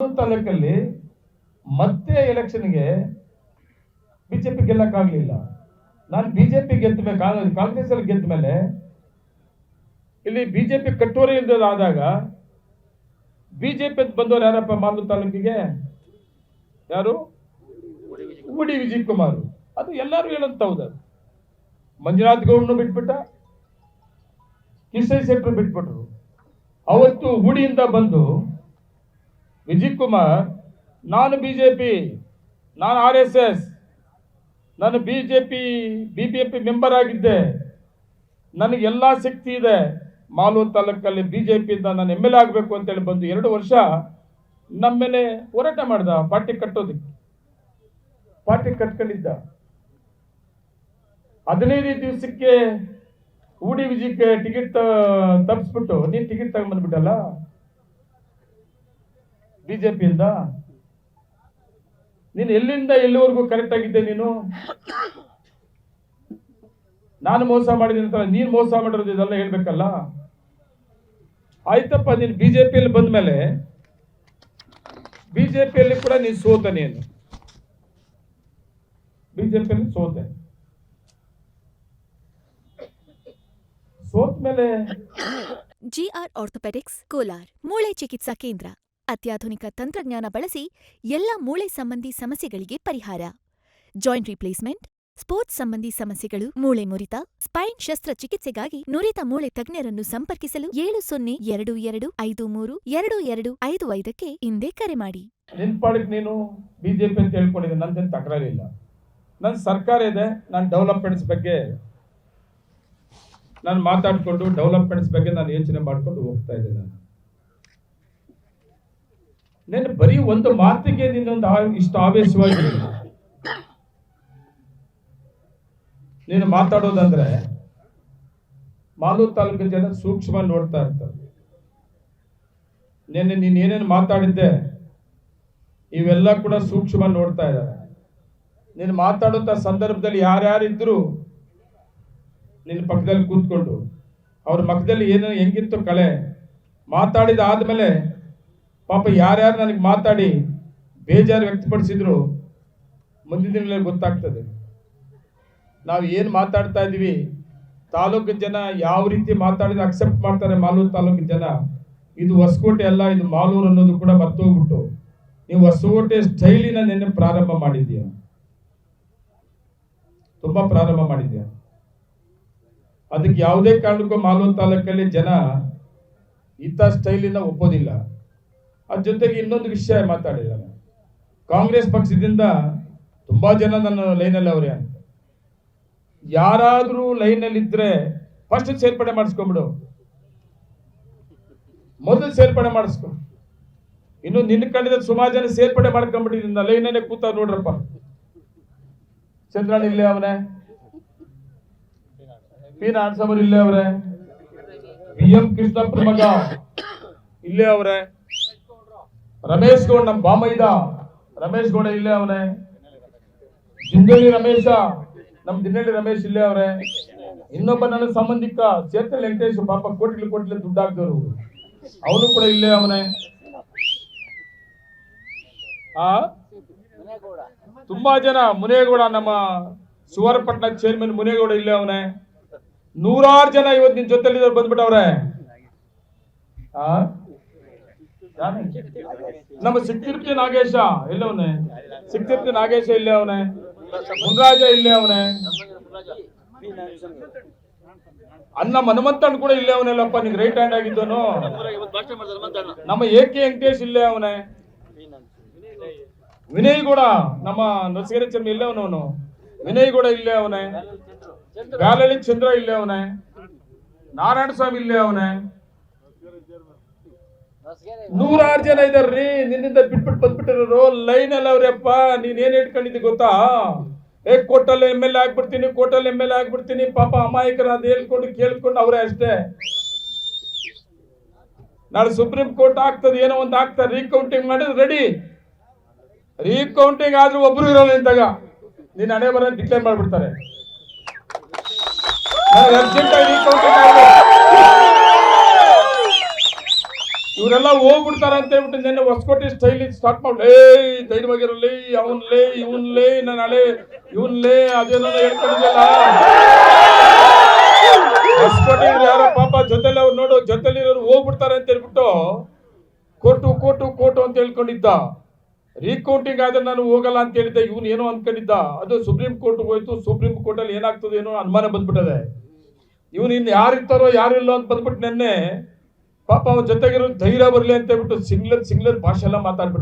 ತಾಲೂಕಲ್ಲಿ ಮತ್ತೆ ಎಲೆಕ್ಷನ್ಗೆ ಬಿಜೆಪಿ ಗೆಲ್ಲಕ್ಕಾಗಲಿಲ್ಲ. ನಾನು ಬಿಜೆಪಿ ಗೆದ್ದ ಕಾಂಗ್ರೆಸ್ ಅಲ್ಲಿ ಗೆದ್ದ ಮೇಲೆ ಇಲ್ಲಿ ಬಿಜೆಪಿ ಕಟ್ಟೋರಿ ಇಲ್ಲದಾದಾಗ ಬಿಜೆಪಿ ಅಂತ ಬಂದವರು ಯಾರಪ್ಪ ಮಾಲೂರು ತಾಲೂಕಿಗೆ? ಯಾರು? ಉಡಿ ವಿಜಯ್ ಕುಮಾರ್ ಅದು ಎಲ್ಲರೂ ಹೇಳಂತ ಹೌದು ಮಂಜುನಾಥ್ ಗೌಡ್ನು ಬಿಟ್ಬಿಟ್ಟ ಕಿಸೈ ಶೆಟ್ಟರು ಬಿಟ್ಬಿಟ್ರು. ಅವತ್ತು ಹುಡಿಯಿಂದ ಬಂದು ವಿಜಯ್ ಕುಮಾರ್, ನಾನು ಬಿಜೆಪಿ ನಾನು ಆರ್ ಎಸ್ ಎಸ್ ನಾನು BJP B B M P member ಆಗಿದ್ದೆ. ನನಗೆ ಎಲ್ಲ ಶಕ್ತಿ ಇದೆ. ಮಾಲೂರು ತಾಲೂಕಲ್ಲಿ ಬಿಜೆಪಿಯಿಂದ ನಾನು ಎಂ ಎಲ್ ಎ ಆಗಬೇಕು ಅಂತೇಳಿ ಬಂದು ಎರಡು ವರ್ಷ ನಮ್ಮ ಮೇಲೆ ಹೋರಾಟ ಮಾಡ್ದ, ಪಾರ್ಟಿ ಕಟ್ಟೋದಕ್ಕೆ. ಪಾರ್ಟಿ ಕಟ್ಕೊಂಡಿದ್ದ. ಹದಿನೈದು ದಿವಸಕ್ಕೆ ಊಡಿ ವಿಜಯಕ್ಕೆ ಟಿಕೆಟ್ ತಪ್ಪಿಸ್ಬಿಟ್ಟು ನೀನು ಟಿಕೆಟ್ ತಗೊಂಡ್ಬಂದ್ಬಿಟ್ಟಲ್ಲ? ಬಿಜೆಪಿಯಿಂದ? ನೀನು ಎಲ್ಲಿಂದ ಎಲ್ಲಿವರೆಗೂ ಕರೆಕ್ಟ್ ಆಗಿದ್ದೆ ನೀನು? ನಾನು ಮೋಸ ಮಾಡಿದ್ದೀನಿ ಅಂತ ನೀನು ಮೋಸ ಮಾಡಿರೋದು ಇದೆಲ್ಲ ಹೇಳ್ಬೇಕಲ್ಲ? ಆಯ್ತಪ್ಪ, ನೀನು ಬಿಜೆಪಿಯಲ್ಲಿ ಬಂದ್ಮೇಲೆ ಬಿಜೆಪಿಯಲ್ಲಿ ಕೂಡ ನೀನು ಸೋತ ನೀನು. ಬಿಜೆಪಿಯಲ್ಲಿ ಸೋತೆ. ಸೋತ್ ಮೇಲೆ ಜಿಆರ್ ಆರ್ಥೋಪೆಡಿಕ್ಸ್ ಕೋಲಾರ್ ಮೂಳೆ ಚಿಕಿತ್ಸಾ ಕೇಂದ್ರ. ಅತ್ಯಾಧುನಿಕ ತಂತ್ರಜ್ಞಾನ ಬಳಸಿ ಎಲ್ಲ ಮೂಳೆ ಸಂಬಂಧಿ ಸಮಸ್ಯೆಗಳಿಗೆ ಪರಿಹಾರ. ಜಾಯಿಂಟ್ ರಿಪ್ಲೇಸ್ಮೆಂಟ್, ಸ್ಪೋರ್ಟ್ಸ್ ಸಂಬಂಧಿ ಸಮಸ್ಯೆಗಳು, ಮೂಳೆ ಮುರಿತ, ಸ್ಪೈನ್ ಶಸ್ತ್ರಚಿಕಿತ್ಸೆಗಾಗಿ ನುರಿತ ಮೂಳೆ ತಜ್ಞರನ್ನು ಸಂಪರ್ಕಿಸಲು ಏಳು ಸೊನ್ನೆ ಎರಡು ಎರಡು ಐದು ಮೂರು ಎರಡು ಎರಡು ಐದು ಐದಕ್ಕೆ ಹಿಂದೆ ಕರೆ ಮಾಡಿ. ನಿನ್ ಬಿಜೆಪಿ ಅಂತ ಹೇಳ್ಕೊಂಡಿದೆ ನಂದೇನು ತಕರಾರಿಲ್ಲ ನನ್ನ ಸರ್ಕಾರ ಇದೆ, ನಾನು ಡೆವಲಪ್ಮೆಂಟ್ಸ್ ಬಗ್ಗೆ ನಾನು ಮಾತಾಡಿಕೊಂಡು ಡೆವಲಪ್ಮೆಂಟ್ಸ್ ಬಗ್ಗೆ ನಾನು ಯೋಚನೆ ಮಾಡಿಕೊಂಡು ಹೋಗ್ತಾ ಇದ್ದೆ ನಾನು. ನೀನು ಬರೀ ಒಂದು ಮಾತಿಗೆ ನಿನ್ನೊಂದು ಇಷ್ಟು ಆವೇಶವಾಗಿ ನೀನು ಮಾತಾಡೋದಂದ್ರೆ ಮಾಲೂರು ತಾಲೂಕಿನ ಜನ ಸೂಕ್ಷ್ಮ ನೋಡ್ತಾ ಇರ್ತಾರೆ. ನಿನ್ನೆ ನೀನು ಏನೇನು ಮಾತಾಡಿದ್ದೆ, ಇವೆಲ್ಲ ಕೂಡ ಸೂಕ್ಷ್ಮ ನೋಡ್ತಾ ಇದ್ದಾರೆ. ನೀನು ಮಾತಾಡುವಂಥ ಸಂದರ್ಭದಲ್ಲಿ ಯಾರ್ಯಾರಿದ್ರು ನಿನ್ನ ಪಕ್ಕದಲ್ಲಿ ಕೂತ್ಕೊಂಡು, ಅವ್ರ ಮಕ್ಕದಲ್ಲಿ ಏನೇನು ಹೆಂಗಿತ್ತು ಕಳೆ ಮಾತಾಡಿದ ಆದಮೇಲೆ ಪಾಪ ಯಾರ್ಯಾರು ನನಗೆ ಮಾತಾಡಿ ಬೇಜಾರು ವ್ಯಕ್ತಪಡಿಸಿದ್ರು, ಮುಂದಿನ ದಿನಗಳಲ್ಲಿ ಗೊತ್ತಾಗ್ತದೆ. ನಾವು ಏನು ಮಾತಾಡ್ತಾ ಇದ್ದೀವಿ ತಾಲೂಕು ಜನ ಯಾವ ರೀತಿ ಮಾತಾಡಿದ್ರೆ ಅಕ್ಸೆಪ್ಟ್ ಮಾಡ್ತಾರೆ ಮಾಲೂರು ತಾಲೂಕಿನ ಜನ. ಇದು ಹೊಸಕೋಟೆ ಅಲ್ಲ, ಇದು ಮಾಲೂರು ಅನ್ನೋದು ಕೂಡ ಮರ್ತೋಗ್ಬಿಟ್ಟು. ನೀವು ಹೊಸಕೋಟೆ ಸ್ಟೈಲಿನ ನಿನ್ನೆ ಪ್ರಾರಂಭ ಮಾಡಿದ್ಯಾ ತುಂಬ ಪ್ರಾರಂಭ ಮಾಡಿದ್ಯಾ ಅದಕ್ಕೆ ಯಾವುದೇ ಕಾರಣಕ್ಕೂ ಮಾಲೂರು ತಾಲೂಕಲ್ಲಿ ಜನ ಇಂಥ ಸ್ಟೈಲಿಂದ ಒಪ್ಪೋದಿಲ್ಲ. ಅದ್ರ ಜೊತೆಗೆ ಇನ್ನೊಂದು ವಿಷಯ ಮಾತಾಡಿದ್ದಾನೆ ಕಾಂಗ್ರೆಸ್ ಪಕ್ಷದಿಂದ ತುಂಬಾ ಜನ ನನ್ನ ಲೈನಲ್ಲಿ ಅವರೇ ಅಂತ. ಯಾರಾದ್ರೂ ಲೈನಲ್ಲಿದ್ದರೆ ಫಸ್ಟ್ ಸೇರ್ಪಡೆ ಮಾಡಿಸ್ಕೊಂಬಿಡು ಮೊದಲು ಸೇರ್ಪಡೆ ಮಾಡಿಸ್ಕೊ. ಇನ್ನು ನಿನ್ನ ಕಂಡಿದ ಸುಮಾರು ಜನ ಸೇರ್ಪಡೆ ಮಾಡ್ಕೊಂಡ್ಬಿಟ್ಟಿದ್ದ ಲೈನಲ್ಲೇ ಕೂತ ನೋಡ್ರಪ್ಪ. ಚಂದ್ರಣ್ಣ ಇಲ್ಲೇ ಅವನೇ. ಪಿ ನಾಡಸಮರ್ ಇಲ್ಲೇ ಅವ್ರೆ. ಬಿ ಎಂ ಕೃಷ್ಣಪ್ಪ ಮಗ ಇಲ್ಲೇ ಅವ್ರೆ. ರಮೇಶ್ ಗೌಡ ನಮ್ಮ ಬಾಮೈದ. ರಮೇಶ್ ಗೌಡ ಇಲ್ಲೇ ಅವನೇ. ಜಿಂದಳ್ಳಿ ರಮೇಶ. ನಮ್ ದಿನಳ್ಳಿ ರಮೇಶ್ ಇಲ್ಲೇ ಅವ್ರೆ. ಇನ್ನೊಬ್ಬ ನನ್ನ ಸಂಬಂಧಿಕ ಚೇತನ್ ವೆಂಕಟೇಶ್ ಪಾಪ ಕೋಟಿಲಿ ಕೋಟಿಲಿ ದುಡ್ಡು ಹಾಕ್ದವ್ರು. ಅವನು ಕೂಡ ಇಲ್ಲೇ ಅವನೇ. ಆ? ತುಂಬಾ ಜನ. ಮುನೇಗೌಡ ನಮ್ಮ ಸುವರ್ಣಪಟ್ಟಣ ಚೇರ್ಮನ್ ಮುನೇಗೌಡ ಇಲ್ಲೇ ಅವನೇ. ನೂರಾರು ಜನ ಇವತ್ತು ನಿನ್ ಜೊತೆಲಿ ಬಂದ್ಬಿಟ್ಟವ್ರೆ. ಆ? ನಮ್ಮ ಸಿಕ್ತಿರ್ತಿ ನಾಗೇಶ ಎಲ್ಲವನೇ ಸಿಕ್ತಿರ್ತಿ ನಾಗೇಶ ಇಲ್ಲೇ ಅವನೇ. ಮುನ್ರಾಜ ಇಲ್ಲೇ ಅವನೇ. ಅನ್ನ ಮನಮಂತನ್ ಕೂಡ ಇಲ್ಲೇ ಅವನಲ್ಲಪ್ಪ ನಿಂಗೆ ರೈಟ್ ಹ್ಯಾಂಡ್ ಆಗಿದ್ದನು. ನಮ್ಮ ಎ ಕೆ ವೆಂಕಟೇಶ್ ಇಲ್ಲೇ ಅವನೇ. ವಿನಯ್ ಕೂಡ, ನಮ್ಮ ನರಸಿಂಗರ ಚಂದ್ರ ಇಲ್ಲೇ ಅವನವನು ವಿನಯ್ ಕೂಡ ಇಲ್ಲೇ ಅವನೇ. ಗಾಲಳಿ ಚಂದ್ರ ಇಲ್ಲೇ ಅವನೇ. ನಾರಾಯಣ ಸ್ವಾಮಿ ಇಲ್ಲೇ ಅವನೇ. ನೂರಾರು ಜನ ಇದಾರ್ರಿ ನಿನ್ನಿಂದ ಬಿಟ್ಬಿಟ್ಟು ಬಂದ್ಬಿಟ್ಟಿರೋರು. ಲೈನ್ ಅಲ್ಲ ಅವ್ರಪ್ಪ ನೀನ್ ಏನ್ ಇಟ್ಕೊಂಡಿದ್ದಿ ಗೊತ್ತಾ? ಏ ಕೋಟಲ್ಲಿ ಎಂ ಎಲ್ ಎ ಆಗ್ಬಿಡ್ತೀನಿ ಕೋಟಲ್ ಎಂ ಎಲ್ ಎ ಆಗ್ಬಿಡ್ತೀನಿ. ಪಾಪ ಅಮಾಯಕರ ಅದ್ ಹೇಳ್ಕೊಂಡು ಕೇಳ್ಕೊಂಡು ಅವ್ರೆ ಅಷ್ಟೇ. ನಾಳೆ ಸುಪ್ರೀಂ ಕೋರ್ಟ್ ಆಗ್ತದೆ, ಏನೋ ಒಂದು ಆಗ್ತದೆ. ರೀಕೌಂಟಿಂಗ್ ಮಾಡಿದ್ರೆ ರೆಡಿ ರೀಕೌಂಟಿಂಗ್ ಆದ್ರೂ ಒಬ್ರು ಇರೋಲ್ಲ ನಿಂತಾಗ. ನೀನ್ ಹಣೆ ಬರ ಡಿಕ್ಲೇರ್ ಮಾಡ್ಬಿಡ್ತಾರೆ. ಅರ್ಜೆಂಟ್ ಆಗಿ ರೀಕೌಂಟಿಂಗ್ ಇವರೆಲ್ಲ ಹೋಗ್ಬಿಡ್ತಾರ ಅಂತ ಹೇಳ್ಬಿಟ್ಟು ನಿನ್ನೆ ಹೊಸಕೋಟೆ ಸ್ಟೈಲ್ ಸ್ಟಾರ್ಟ್ ಮಾಡ್ಲೇ ಧೈರ್ಯವಾಗಿರಲಿ, ಅವನ್ಲೇ, ಇವನ್ಲೇ, ನಾನು ಹಳೆ ಇವನ್ಲೇ ಅದೇನೋ ಹೇಳ್ಕೊಂಡಿದ್ದಲ್ಲ ಹೊಸಕೋಟೆ ಯಾರೋ ಪಾಪ ಜೊತೆಲಿ ಅವ್ರು ನೋಡು, ಜೊತೆಲಿ ಇರೋರು ಹೋಗ್ಬಿಡ್ತಾರೆ ಅಂತ ಹೇಳ್ಬಿಟ್ಟು ಕೋಟು ಕೋಟು ಕೋಟು ಅಂತ ಹೇಳ್ಕೊಂಡಿದ್ದ. ರೀಕೌಂಟಿಂಗ್ ಆದ್ರೆ ನಾನು ಹೋಗಲ್ಲ ಅಂತ ಹೇಳಿದ್ದೆ, ಇವನು ಏನೋ ಅನ್ಕೊಂಡಿದ್ದ. ಅದು ಸುಪ್ರೀಂ ಕೋರ್ಟ್ ಹೋಯ್ತು, ಸುಪ್ರೀಂ ಕೋರ್ಟ್ ಅಲ್ಲಿ ಏನಾಗ್ತದೆ ಏನೋ ಅನುಮಾನ ಬಂದ್ಬಿಟ್ಟದೆ. ಇವನು ಇನ್ನು ಯಾರಿರ್ತಾರೋ ಇರ್ತಾರೋ ಯಾರು ಇಲ್ಲ ಅಂತ ಬಂದ್ಬಿಟ್ಟು ನೆನ್ನೆ ಪಾಪ ಅವನ ಜೊತೆಗಿರೋ ಧೈರ್ಯ ಬರಲಿ ಅಂತ ಹೇಳ್ಬಿಟ್ಟು ಸಿಂಗ್ಲರ್ ಸಿಂಗ್ಲರ್ ಭಾಷೆ ಎಲ್ಲ ಮಾತಾಡ್ಬಿಟ್ಟ